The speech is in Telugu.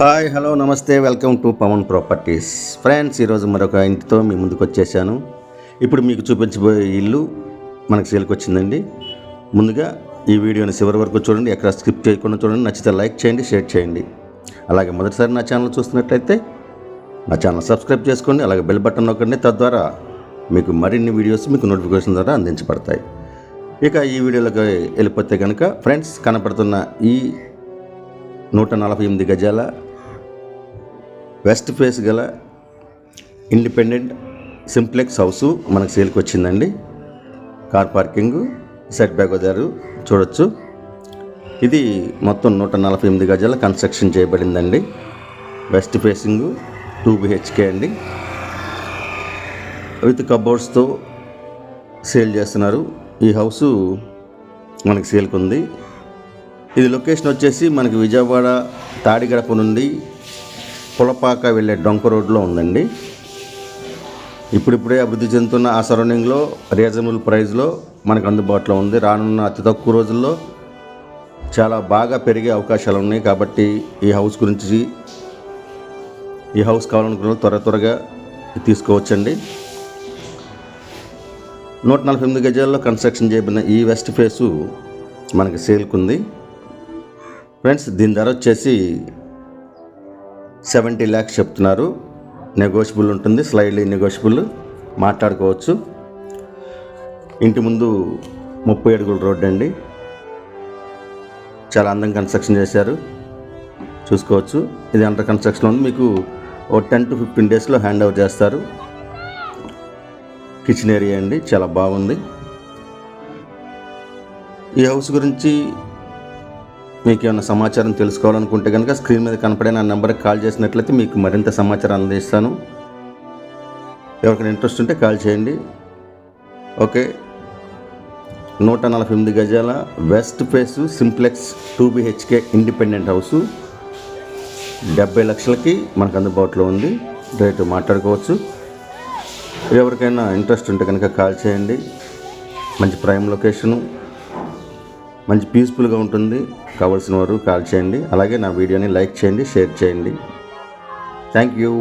హాయ్ హలో నమస్తే welcome to Pawan properties. Friends ఈరోజు మరొక ఇంటితో మీ ముందుకు వచ్చేసాను. ఇప్పుడు మీకు చూపించబోయే ఇల్లు మనకు సేల్కి వచ్చిందండి. ముందుగా ఈ వీడియోని చివరి వరకు చూడండి ఎక్కడ స్కిప్ చేయకుండా చూడండి నచ్చితే లైక్ చేయండి షేర్ చేయండి. అలాగే మొదటిసారి నా ఛానల్ చూస్తున్నట్లయితే నా ఛానల్ సబ్స్క్రైబ్ చేసుకోండి అలాగే బెల్ బటన్ నొక్కండి తద్వారా మీకు మరిన్ని వీడియోస్ మీకు నోటిఫికేషన్ ద్వారా అందించబడతాయి. ఇక ఈ వీడియోలోకి వెళ్ళిపోతే కనుక ఫ్రెండ్స్ కనపడుతున్న ఈ నూట నలభై ఎనిమిది గజాల వెస్ట్ ఫేస్ గల ఇండిపెండెంట్ సింప్లెక్స్ హౌస్ మనకు సేల్కి వచ్చిందండి. కార్ పార్కింగ్ సెట్ బ్యాక్ వదారు చూడొచ్చు. ఇది మొత్తం నూట నలభై ఎనిమిది గజాల కన్స్ట్రక్షన్ చేయబడిందండి. వెస్ట్ ఫేసింగ్ టూ బిహెచ్కే అండి. విత్ కబోర్డ్స్తో సేల్ చేస్తున్నారు. ఈ హౌస్ మనకి సేల్కి ఉంది ఇది లొకేషన్ వచ్చేసి మనకి విజయవాడ తాడిగడప నుండి పులపాక వెళ్ళే డొంక రోడ్లో ఉందండి. ఇప్పుడిప్పుడే అభివృద్ధి చెందుతున్న ఆ సరౌండింగ్లో రీజనబుల్ ప్రైస్లో మనకు అందుబాటులో ఉంది. రానున్న అతి తక్కువ రోజుల్లో చాలా బాగా పెరిగే అవకాశాలు ఉన్నాయి కాబట్టి ఈ హౌస్ గురించి ఈ హౌస్ కావాలనుకున్న త్వర త్వరగా తీసుకోవచ్చండి. నూట నలభై ఎనిమిది గజాల్లో కన్స్ట్రక్షన్ చేయబడిన ఈ వెస్ట్ ఫేసు మనకి సేల్కుంది ఫ్రెండ్స్ దీని ధర వచ్చేసి సెవెంటీ ల్యాక్స్ చెప్తున్నారు. నెగోషియబుల్ ఉంటుంది స్లైడ్లీ నెగోషియబుల్ మాట్లాడుకోవచ్చు. ఇంటి ముందు ముప్పై అడుగుల రోడ్డు అండి. చాలా అందంగా కన్స్ట్రక్షన్ చేశారు. చూసుకోవచ్చు. ఇది అండర్ కన్స్ట్రక్షన్ ఉంది. మీకు ఓ టెన్ టు ఫిఫ్టీన్ డేస్లో హ్యాండ్ ఓవర్ చేస్తారు. కిచెన్ ఏరియా అండి. చాలా బాగుంది. ఈ హౌస్ గురించి మీకు ఏమైనా సమాచారం తెలుసుకోవాలనుకుంటే కనుక స్క్రీన్ మీద కనపడే నా నెంబర్కి కాల్ చేసినట్లయితే మీకు మరింత సమాచారం అందిస్తాను. ఎవరికైనా ఇంట్రెస్ట్ ఉంటే కాల్ చేయండి. ఓకే. నూట నలభై ఎనిమిది గజాల west face simplex two BHK independent house. డెబ్బై లక్షలకి మనకు అందుబాటులో ఉంది. రేటు మాట్లాడుకోవచ్చు. ఎవరికైనా ఇంట్రెస్ట్ ఉంటే కనుక కాల్ చేయండి. మంచి ప్రైమ్ లొకేషను. మంచి పీస్ఫుల్గా ఉంటుంది. కావాల్సిన వారు కాల్ చేయండి. అలాగే నా వీడియోని లైక్ చేయండి షేర్ చేయండి. Thank you